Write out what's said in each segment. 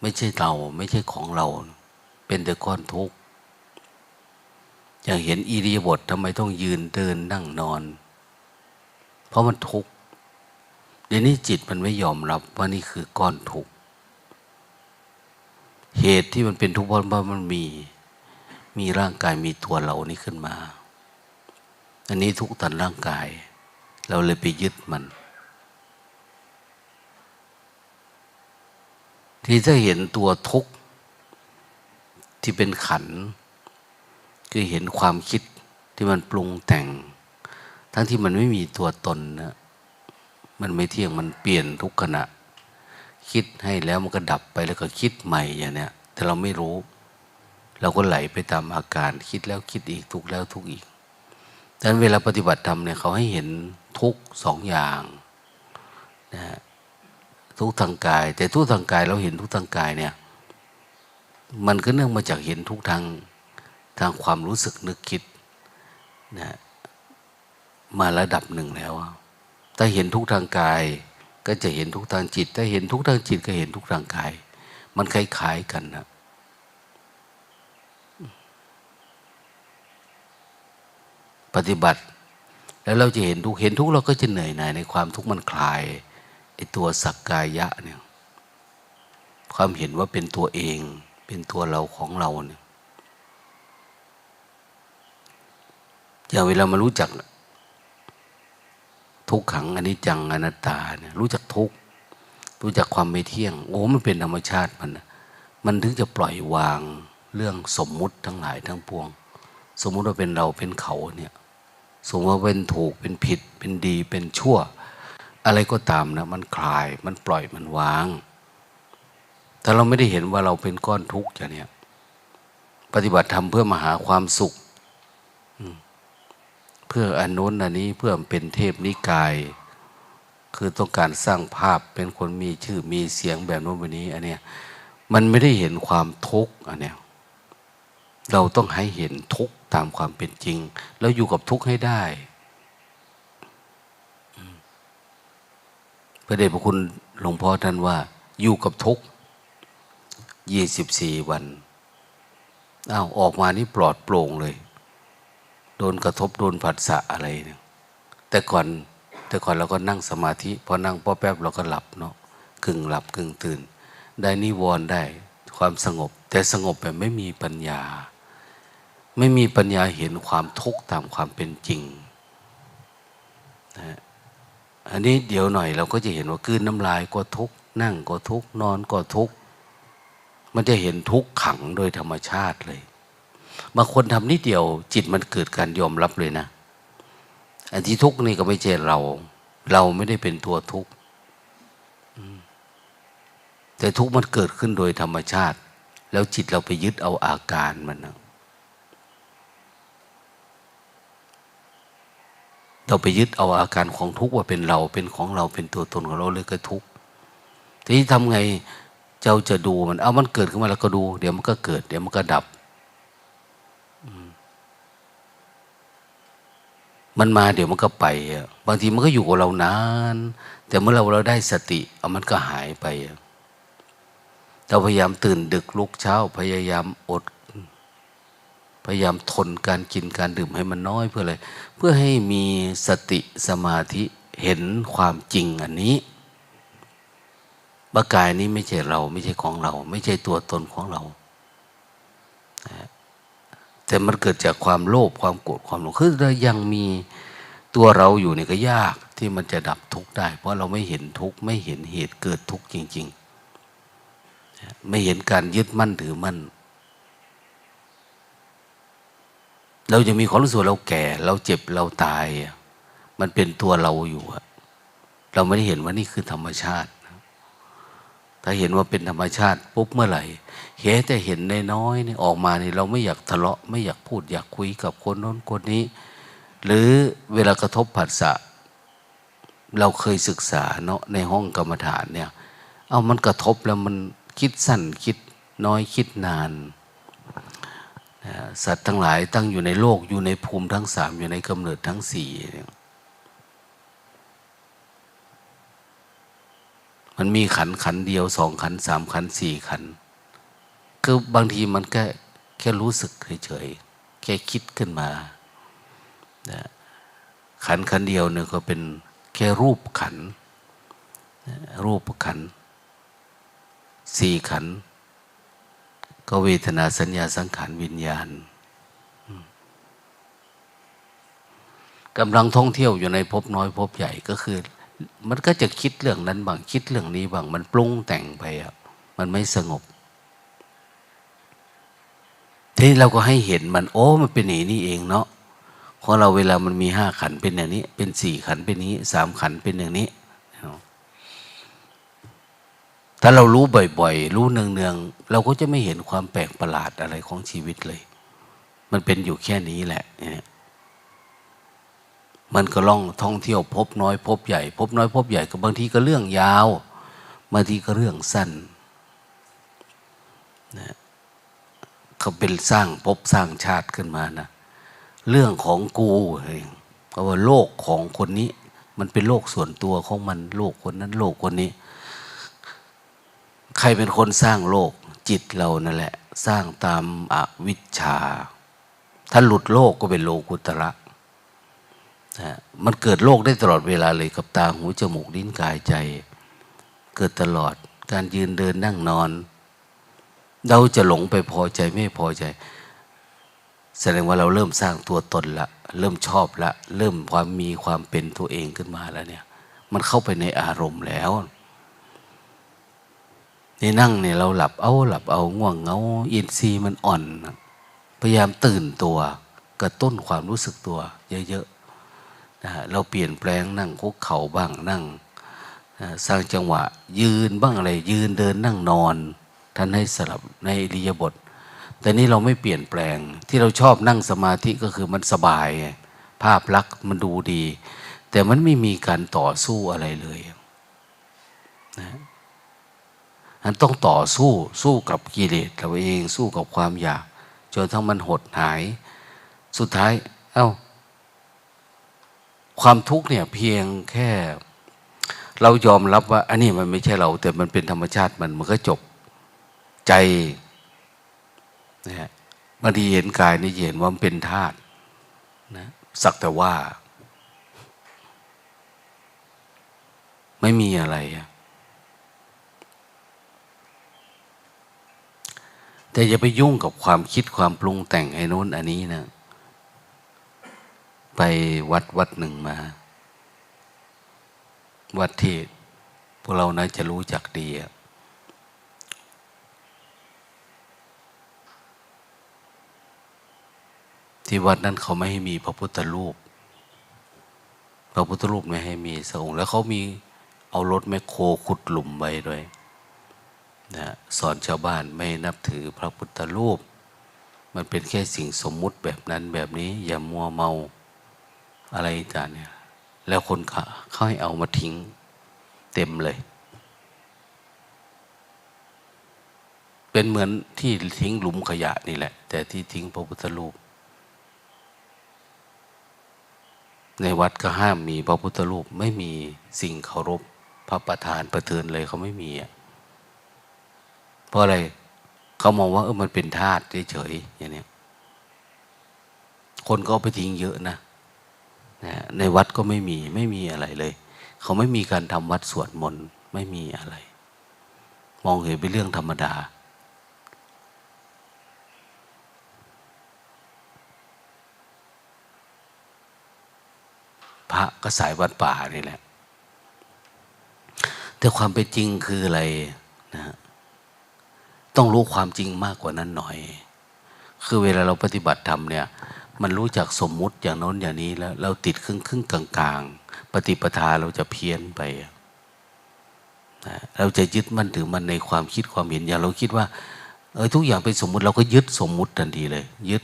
ไม่ใช่เราไม่ใช่ของเรา เป็นแต่ก้อนทุกข์อย่างเห็นอิริยาบถทำไมต้องยืนเดินนั่งนอน เพราะมันทุกข์เดี๋ยวนี้จิตมันไม่ยอมรับว่านี่คือก้อนทุกข์เหตุที่มันเป็นทุกข์เพราะมันมี มีร่างกายมีตัวเรานี่ขึ้นมา อันนี้ทุกข์ตันร่างกาย เราเลยไปยึดมัน ที่ถ้าเห็นตัวทุกข์ที่เป็นขัน คือเห็นความคิดที่มันปรุงแต่ง ทั้งที่มันไม่มีตัวตนนะมันไม่เที่ยงมันเปลี่ยนทุกขณะ คิดให้แล้วมันก็ดับไปแล้วก็คิดใหม่อย่างเนี้ยแต่เราไม่รู้ เราก็ไหลไปตามอาการ คิดแล้วคิดอีกทุกแล้วทุกอีกดังนั้นเวลาปฏิบัติธรรมเนี่ยเขาให้เห็นทุกสองอย่างนะฮะ ทุกทางกาย แต่ทุกทางกายเราเห็นทุกทางกายเนี่ย มันก็เนื่องมาจากเห็นทุกทางทางความรู้สึกนึกคิดนะมาระดับหนึ่งแล้วถ้าเห็นทุกทางกาย ก็จะเห็นทุกทางจิต ถ้าเห็นทุกทางจิตก็เห็นทุกทางกาย มันคล้ายๆกันนะปฏิบัติ แล้วเราจะเห็นทุกเห็นทุกเราก็จะเหนื่อยหน่ายในความทุกข์มันคลาย ไอตัวสักกายะเนี่ยความเห็นว่าเป็นตัวเอง เป็นตัวเราของเราเนี่ยอย่างเวลามารู้จัก ทุกขังอนิจจังอนัตตาเนี่ยรู้จักทุกรู้จักความไม่เที่ยง โอ้มันเป็นธรรมชาติมันมันถึงจะปล่อยวางเรื่องสมมุติทั้งหลายทั้งปวง สมมุติว่าเป็นเราเป็นเขาเนี่ย สมมติว่าเป็นถูกเป็นผิด เป็นดีเป็นชั่ว อะไรก็ตามนะ มันคลายมันปล่อยมันวาง แต่เราไม่ได้เห็นว่าเราเป็นก้อนทุกข์อย่างนี้ปฏิบัติธรรมเพื่อมาหาความสุขเพื่ออนนุนอันนี้เพื่อเป็นเทพนิกาย คือต้องการสร้างภาพเป็นคนมีชื่อมีเสียงแบบโน้นแบบนี้อันเนี้ยมันไม่ได้เห็นความทุกข์อันเนี้ยเราต้องให้เห็นทุกข์ตามความเป็นจริง แล้วอยู่กับทุกข์ให้ได้ พระเดชพระคุณหลวงพ่อท่านว่า อยู่กับทุกยี่สิบสี่วันอ้าวออกมานี่ปลอดโปร่งเลย โดนกระทบโดนผัสสะอะไรเนี่ยแต่ก่อนแต่ก่อนเราก็นั่งสมาธิพอนั่งพอแป๊บเราก็หลับเนาะกึ่งหลับกึ่งตื่น ได้นิวรณ์ได้ความสงบ แต่สงบแบบไม่มีปัญญา ไม่มีปัญญาเห็นความทุกข์ตามความเป็นจริงนะ อันนี้เดี๋ยวหน่อยเราก็จะเห็นว่ากืนน้ำลายก็ทุกนั่งก็ทุกนอนก็ทุก มันจะเห็นทุกข์ขังโดยธรรมชาติเลยบางคนทำนิดเดียว จิตมันเกิดการยอมรับเลยนะ อันที่ทุกข์นี่ก็ไม่ใช่เรา เราไม่ได้เป็นตัวทุกแต่ทุกข์มันเกิดขึ้นโดยธรรมชาติ แล้วจิตเราไปยึดเอาอาการมันนะ เราไปยึดเอาอาการของทุกข์ว่าเป็นเราเป็นของเราเป็นตัวตนของเราเลยก็ทุกข์ทีนี้ทำไงเจ้าจะดูมัน เอามันเกิดขึ้นมาแล้วก็ดู เดี๋ยวมันก็เกิด เดี๋ยวมันก็ดับมันมาเดี๋ยวมันก็ไปบางทีมันก็อยู่กับเรานาน แต่เมื่อเราเราได้สติเอามันก็หายไปเราพยายามตื่นดึกลุกเช้า พยายามอด พยายามทนการกินการดื่มให้มันน้อยเพื่ออะไรเพื่อให้มีสติสมาธิเห็นความจริงอันนี้ว่ากายนี้ไม่ใช่เราไม่ใช่ของเรา ไม่ใช่ตัวตนของเรา แต่มันเกิดจากความโลภความโกรธความหลงคือเรายังมีตัวเราอยู่เนี่ยก็ยากที่มันจะดับทุกข์ได้ เพราะเราไม่เห็นทุกข์ไม่เห็นเหตุเกิดทุกข์จริง ๆ ไม่เห็นการยึดมั่นถือมั่น เราจะมีความรู้สึกเราแก่ เราเจ็บเราตาย มันเป็นตัวเราอยู่เราไม่ได้เห็นว่านี่คือธรรมชาติ ถ้าเห็นว่าเป็นธรรมชาติปุ๊บเมื่อไหร่เห็นแต่เห็นในน้อยนี่ออกมานี่เราไม่อยากทะเลาะไม่อยากพูดอยากคุยกับคนโน้นคนนี้ หรือเวลากระทบผัสสะเราเคยศึกษาเนาะในห้องกรรมฐานเนี่ย เอามันกระทบแล้วมันคิดสั้นคิดน้อยคิดนาน สัตว์ทั้งหลายตั้งอยู่ในโลกอยู่ในภูมิทั้งสามอยู่ในกำเนิดทั้งสี่มันมีขันขันเดียวสองขันสามขันสี่ขัน คือบางทีมันแค่แค่รู้สึกเฉยๆแค่คิดขึ้นมาขันขันเดียวเนี่ยก็เป็นแค่รูปขัน รูปขันสี่ขัน ก็เวทนาสัญญาสังขารวิญญาณกำลังท่องเที่ยวอยู่ในภพน้อยภพใหญ่ก็คือ มันก็จะคิดเรื่องนั้นบางคิดเรื่องนี้บางมันปรุงแต่งไปอะมันไม่สงบทีนี้เราก็ให้เห็นมัน โอ้มันเป็นอย่างนี้เองเนาะของเราเวลามันมีห้าขันเป็นอย่างนี้ เป็นสี่ขันเป็นนี้สามขันเป็นอย่างนี้ ถ้าเรารู้บ่อยๆ รู้เนืองๆ เราก็จะไม่เห็นความแปลกประหลาดอะไรของชีวิตเลย มันเป็นอยู่แค่นี้แหละเนี่ยมันก็ล่องท่องเที่ยวพบน้อยพบใหญ่ พบน้อยพบใหญ่ก็บางทีก็เรื่องยาวบางทีก็เรื่องสั้นนะเขาเป็นสร้างพบสร้างชาติขึ้นมานะเรื่องของกูเพราะว่าโลกของคนนี้ มันเป็นโลกส่วนตัวของมันโลกคนนั้นโลกคนนี้ ใครเป็นคนสร้างโลก จิตเรานั่นแหละ สร้างตามอวิชชา ถ้าหลุดโลกก็เป็นโลกุตระมันเกิดโรคได้ตลอดเวลาเลยกับตาหูจมูกลิ้นกายใจ เกิดตลอดการยืนเดินนั่งนอน เราจะหลงไปพอใจไม่พอใจ แสดงว่าเราเริ่มสร้างตัวตนละ เริ่มชอบละ เริ่มความมีความเป็นตัวเองขึ้นมาแล้วเนี่ย มันเข้าไปในอารมณ์แล้ว ในนั่งเนี่ยเราหลับเอาหลับเอาง่วงเงาอินทรีย์มันอ่อน พยายามตื่นตัว กระตุ้นความรู้สึกตัว เยอะนะเราเปลี่ยนแปลงนั่งคุกเข่าบ้างนั่งสร้างจังหวะ ยืนบ้างอะไร ยืนเดินนั่งนอน ท่านให้สลับในอิริยาบถแต่นี้เราไม่เปลี่ยนแปลง ที่เราชอบนั่งสมาธิก็คือมันสบาย ภาพลักษณ์มันดูดี แต่มันไม่มีการต่อสู้อะไรเลยนะ มันต้องต่อสู้สู้กับกิเลสเราเองสู้กับความอยาก จนทั้งมันหดหาย สุดท้าย เอา้า ความทุกข์เนี่ยเพียงแค่ เรายอมรับว่า อันนี้มันไม่ใช่เรา แต่มันเป็นธรรมชาติมันมันก็จบใจนะฮะบางทีเห็นกายนี่เห็นว่ามันเป็นธาตุนะสักแต่ว่า ไม่มีอะไร แต่อย่าไปยุ่งกับความคิดความปรุงแต่งไอ้นู้นอันนี้นะไปวัดวัดหนึ่งมา วัดที่พวกเรานะจะรู้จักดีที่วัดนั้นเขาไม่ให้มีพระพุทธรูป พระพุทธรูปไม่ให้มีสักองค์แล้วเขามีเอารถแมคโครขุดหลุมไว้ด้วย นะสอนชาวบ้านไม่นับถือพระพุทธรูป มันเป็นแค่สิ่งสมมุติแบบนั้นแบบนี้ อย่ามัวเมาอะไรต่างเนี่ย แล้วคนเขาให้เอามาทิ้งเต็มเลย เป็นเหมือนที่ทิ้งหลุมขยะนี่แหละ แต่ที่ทิ้งพระพุทธรูป ในวัดก็ห้ามมีพระพุทธรูป ไม่มีสิ่งเคารพพระประธานประเทือนเลยเขาไม่มีอะ เพราะอะไรเขามองว่าเออมันเป็นธาตุเฉยๆอย่างนี้คนก็ไปทิ้งเยอะนะนะในวัดก็ไม่มีไม่มีอะไรเลย เขาไม่มีการทำวัดสวดมนต์ไม่มีอะไร มองเห็นเป็นเรื่องธรรมดา พระก็สายวัดป่านี่แหละ แต่ความเป็นจริงคืออะไรนะ ต้องรู้ความจริงมากกว่านั้นหน่อย คือเวลาเราปฏิบัติธรรมเนี่ย มันรู้จักสมมุติอย่างโน้นอย่างนี้แล้ว เราติดครึ่งครึ่งกลางกลางปฏิปทาเราจะเพี้ยนไปเราจะยึดมั่นถือมันในความคิดความเห็นอย่างเราคิดว่าเออทุกอย่างเป็นสมมุติเราก็ยึดสมมุติทันทีเลย ยึด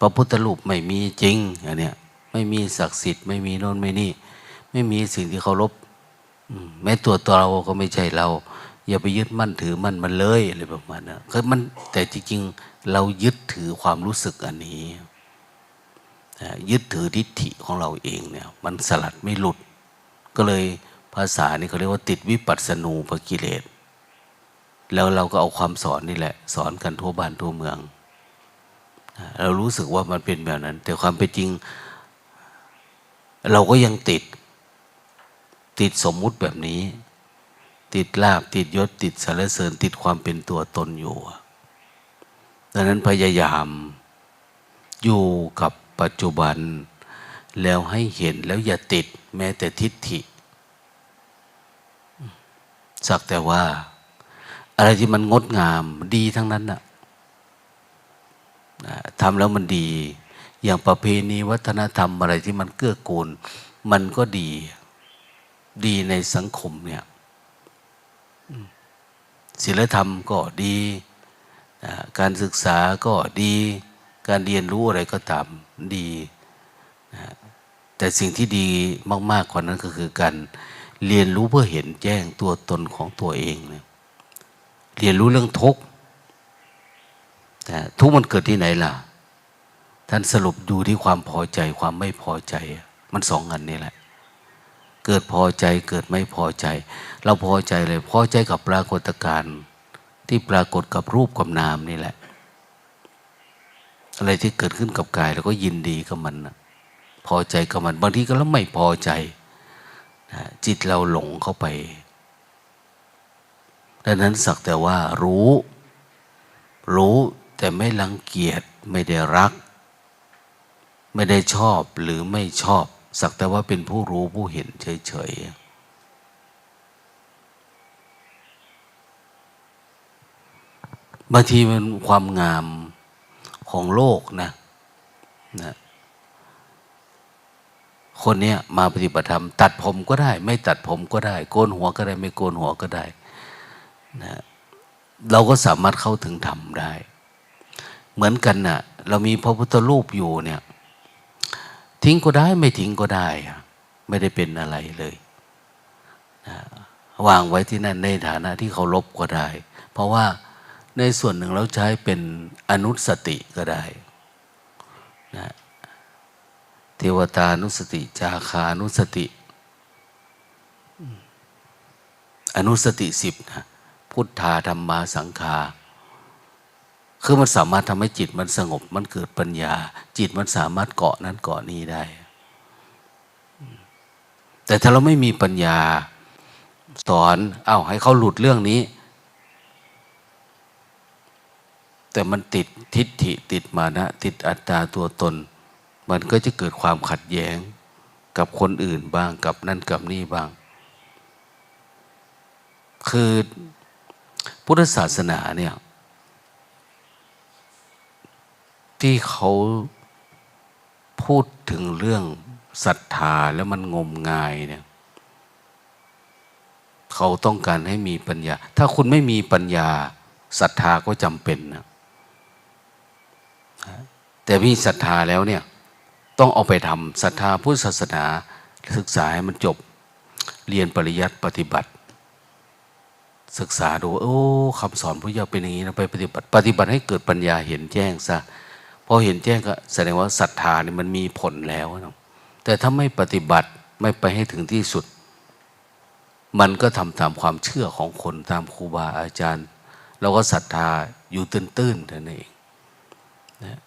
พระพุทธรูปไม่มีจริงอันเนี้ยไม่มีศักดิ์สิทธิ์ไม่มีโน่นไม่นี่ ไม่มีสิ่งที่เคารพ แม้ตัวตัวเราก็ไม่ใช่เรา อย่าไปยึดมั่นถือมั่นมันเลยอะไรประมาณนั้นคือมันแต่จริงๆ เรายึดถือความรู้สึกอันนี้ยึดถือทิฏฐิของเราเองเนี่ย มันสลัดไม่หลุด ก็เลยภาษานี่เขาเรียกว่าติดวิปัสสนูปกิเลสแล้วเราก็เอาความสอนนี่แหละ สอนกันทั่วบ้านทั่วเมือง เรารู้สึกว่ามันเป็นแบบนั้น แต่ความเป็นจริง เราก็ยังติด ติดสมมุติแบบนี้ ติดลาบติดยศติดสารเสริญติดความเป็นตัวตนอยู่ ดังนั้นพยายามอยู่กับปัจจุบัน แล้วให้เห็นแล้วอย่าติดแม้แต่ทิฏฐิ สักแต่ว่า อะไรที่มันงดงามดีทั้งนั้นน่ะทำแล้วมันดี อย่างประเพณีวัฒนธรรมอะไรที่มันเกื้อกูล มันก็ดี ดีในสังคมเนี่ยศีลธรรมก็ดี การศึกษาก็ดี การเรียนรู้อะไรก็ตามดีแต่สิ่งที่ดีมากๆกว่านั้นก็คือการเรียนรู้เพื่อเห็นแจ้งตัวตนของตัวเองเเรียนรู้เรื่องทุกข์แต่ทุกข์มันเกิดที่ไหนล่ะ ท่านสรุปดูที่ความพอใจความไม่พอใจ มันสองอันนี่แหละ เกิดพอใจเกิดไม่พอใจ เราพอใจเลยพอใจกับปรากฏการณ์ที่ปรากฏกับรูปกับนามนี่แหละ อะไรที่เกิดขึ้นกับกายเราก็ยินดีกับมันนะพอใจกับมันบางทีก็แล้วไม่พอใจจิตเราหลงเข้าไปดังนั้นสักแต่ว่ารู้ รู้แต่ไม่รังเกียจไม่ได้รัก ไม่ได้ชอบหรือไม่ชอบ สักแต่ว่าเป็นผู้รู้ผู้เห็นเฉยๆบางทีมันความงามของโลกนะนะคนเนี้ยมาปฏิบัติธรรมตัดผมก็ได้ ไม่ตัดผมก็ได้ โกนหัวก็ได้ ไม่โกนหัวก็ได้นะเราก็สามารถเข้าถึงธรรมได้ เหมือนกันนะ่ะ เรามีพระพุทธรูปอยู่เนี่ย ทิ้งก็ได้ไม่ทิ้งก็ได้ ไม่ได้เป็นอะไรเลยนะวางไว้ที่นั่นในฐานะที่เคารพก็ได้ เพราะว่าในส่วนหนึ่งเราใช้เป็นอนุสติก็ได้นะเทวตานุสติ จาคานุสติ อนุสติสิบนะพุทธาธรรมาสังคา คือมันสามารถทำให้จิตมันสงบ มันเกิดปัญญา จิตมันสามารถเกาะนั้นเกาะนี้ได้ แต่ถ้าเราไม่มีปัญญาสอนเอา้าให้เขาหลุดเรื่องนี้ แต่มันติดทิฏฐิติดมานะ ติดอัตตาตัวตน มันก็จะเกิดความขัดแย้งกับคนอื่นบ้างกับนั่นกับนี่บ้าง คือพุทธศาสนาเนี่ย ที่เขาพูดถึงเรื่องศรัทธาแล้วมันงมงายเนี่ยเขาต้องการให้มีปัญญา ถ้าคุณไม่มีปัญญาศรัทธาก็จำเป็นนะแต่มีศรัทธาแล้วเนี่ย ต้องเอาไปทำศรัทธาพุทธศาสนาศึกษาให้มันจบ เรียนปริยัติปฏิบัติ ศึกษาดูโอ้คำสอนพระเจ้าเป็นอย่างนี้นะไปปฏิบัติ ปฏิบัติให้เกิดปัญญาเห็นแจ้งซะ อเห็นแจ้งก็แสดงว่าศรัทธานี่มันมีผลแล้วนะแต่ถ้าไม่ปฏิบัติไม่ไปให้ถึงที่สุด มันก็ทำตามความเชื่อของคนตามครูบาอาจารย์ เราก็ศรัทธาอยู่ตื้นๆท่านั้นเองนะ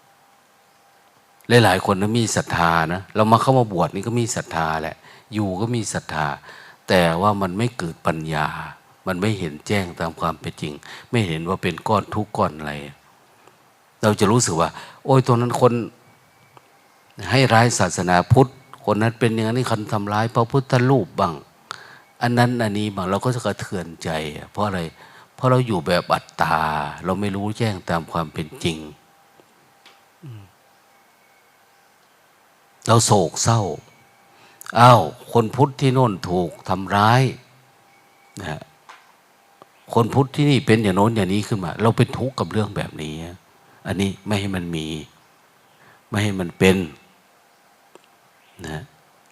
หลายๆคนนะมีศรัทธานะเรามาเข้ามาบวชนี่ก็มีศรัทธาแหละ อยู่ก็มีศรัทธา แต่ว่ามันไม่เกิดปัญญา มันไม่เห็นแจ้งตามความเป็นจริง ไม่เห็นว่าเป็นก้อนทุกก้อนอะไร เราจะรู้สึกว่า โอ้ยตัวนั้นคน ให้ร้ายศาสนาพุทธ คนนั้นเป็นอย่างนี้คันทำร้ายพระพุทธรูปบ้าง อันนั้นอันนี้บางเราก็จะกระเทือนใจ เพราะอะไร เพราะเราอยู่แบบอัตตา เราไม่รู้แจ้งตามความเป็นจริง เราโศกเศร้าอ้าวคนพุทธที่โน่นถูกทำร้ายนะคนพุทธที่นี่เป็นอย่างโน้นอย่างนี้ขึ้นมา เราเป็นทุกข์กับเรื่องแบบนี้ อันนี้ไม่ให้มันมี ไม่ให้มันเป็นนะ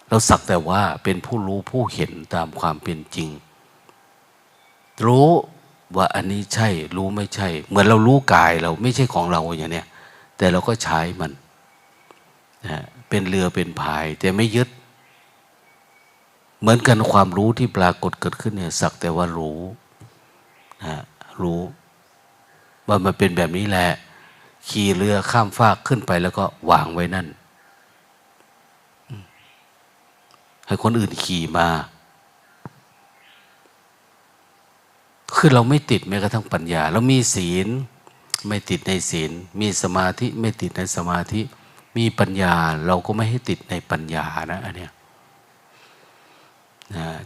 เราสักแต่ว่าเป็นผู้รู้ผู้เห็นตามความเป็นจริง รู้ว่าอันนี้ใช่ รู้ไม่ใช่ เหมือนเรารู้กายเราไม่ใช่ของเราอย่างเนี้ยแต่เราก็ใช้มันนะเป็นเรือเป็นพาย แต่ไม่ยึด เหมือนกันความรู้ที่ปรากฏเกิดขึ้นเนี่ย สักแต่ว่ารู้นะรู้ ว่ามันเป็นแบบนี้แหละ ขี่เรือข้ามฟากขึ้นไปแล้วก็วางไว้นั่น ให้คนอื่นขี่มา คือเราไม่ติดแม้กระทั่งปัญญา เรามีศีล ไม่ติดในศีล มีสมาธิไม่ติดในสมาธิ มีปัญญาเราก็ไม่ให้ติดในปัญญานะอันเนี้ย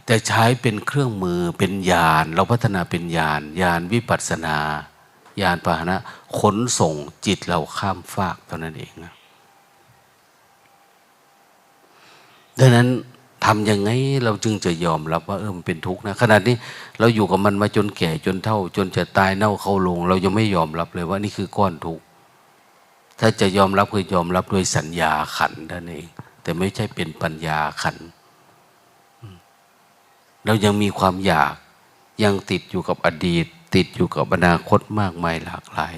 แต่ใช้เป็นเครื่องมือเป็นญาณเราพัฒนาเป็นญาณญาณวิปัสสนา ญาณปาหนะขนส่งจิตเราข้ามฟากเท่านั้นเองนะดังนั้นทำยังไงเราจึงจะยอมรับว่าเออมันเป็นทุกข์นะขนาดนี้เราอยู่กับมันมาจนแก่จนเท่า จนจะตายเน่าเข้าลง เรายังไม่ยอมรับเลยว่านี่คือก้อนทุกข์ถ้าจะยอมรับคือยอมรับด้วยสัญญาขันนั่นเอง แต่ไม่ใช่เป็นปัญญาขัน เรายังมีความอยากยังติดอยู่กับอดีต ติดอยู่กับอนาคตมากมายหลากหลาย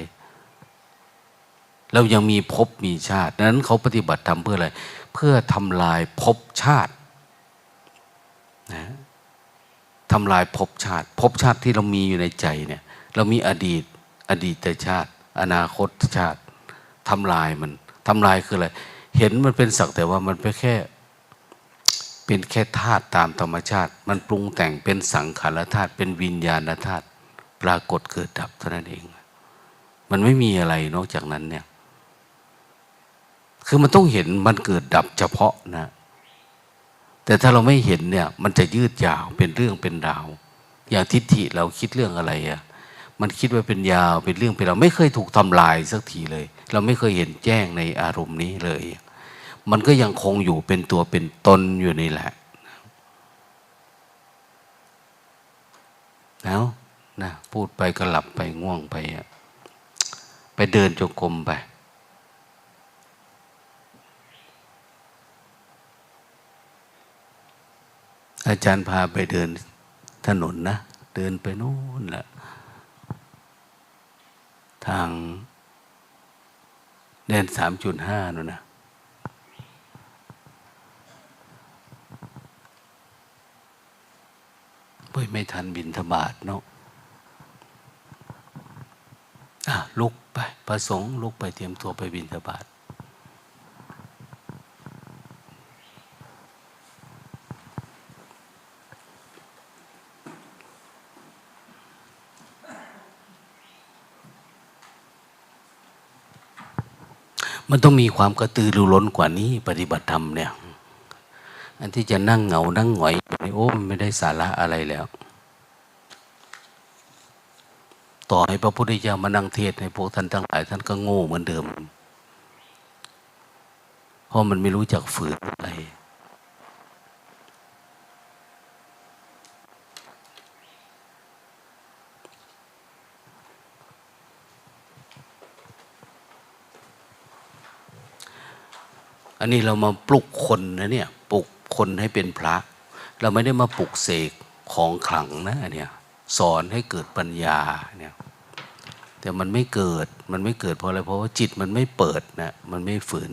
เรายังมีภพมีชาติ นั้นเขาปฏิบัติทำเพื่ออะไร เพื่อทำลายภพชาตินะทำลายภพชาติภพชาติที่เรามีอยู่ในใจเนี่ย เรามีอดีต อดีตชาติ อนาคตชาติทำลายมันทำลายคืออะไร เห็นมันเป็นสักแต่ว่ามันเป็นแค่ เป็นแค่ธาตุตามธรรมชาติ มันปรุงแต่งเป็นสังขารธาตุเป็นวิญญาณธาตุ ปรากฏเกิดดับเท่านั้นเอง มันไม่มีอะไรนอกจากนั้นเนี่ย คือมันต้องเห็นมันเกิดดับเฉพาะนะ แต่ถ้าเราไม่เห็นเนี่ย มันจะยืดยาวเป็นเรื่องเป็นราว อย่างทิฏฐิเราคิดเรื่องอะไรอะมันคิดว่าเป็นยาวเป็นเรื่องเป็นราวไม่เคยถูกทำลายสักทีเลย เราไม่เคยเห็นแจ้งในอารมณ์นี้เลย มันก็ยังคงอยู่เป็นตัวเป็นตนอยู่นี่แหละแล้ว นะพูดไปก็หลับไปง่วงไปอะไปเดินจงกรมไป อาจารย์พาไปเดินถนนนะ เดินไปโน่นแหละทางแดนสามจุดห้านู่นนะเฮ้ยไม่ทันบินธบาตเนาะอะ ลุกไปประสงค์ลุกไปเตรียมตัวไปบินธบาตมันต้องมีความกระตือรือร้นกว่านี้ ปฏิบัติธรรมเนี่ย อันที่จะนั่งเหงา นั่งหงอย โอ้มันไม่ได้สาระอะไรแล้ว ต่อให้พระพุทธเจ้ามานั่งเทศในพวกท่านทั้งหลายท่านก็โง่เหมือนเดิม เพราะมันไม่รู้จักฝืนอะไร อันนี้เรามาปลุกคนนะเนี่ยปลุกคนให้เป็นพระ เราไม่ได้มาปลุกเสกของขลังนะเนี่ยสอนให้เกิดปัญญาเนี่ย แต่มันไม่เกิดมันไม่เกิดเพราะอะไรเพราะว่าจิตมันไม่เปิดนะมันไม่ฝืน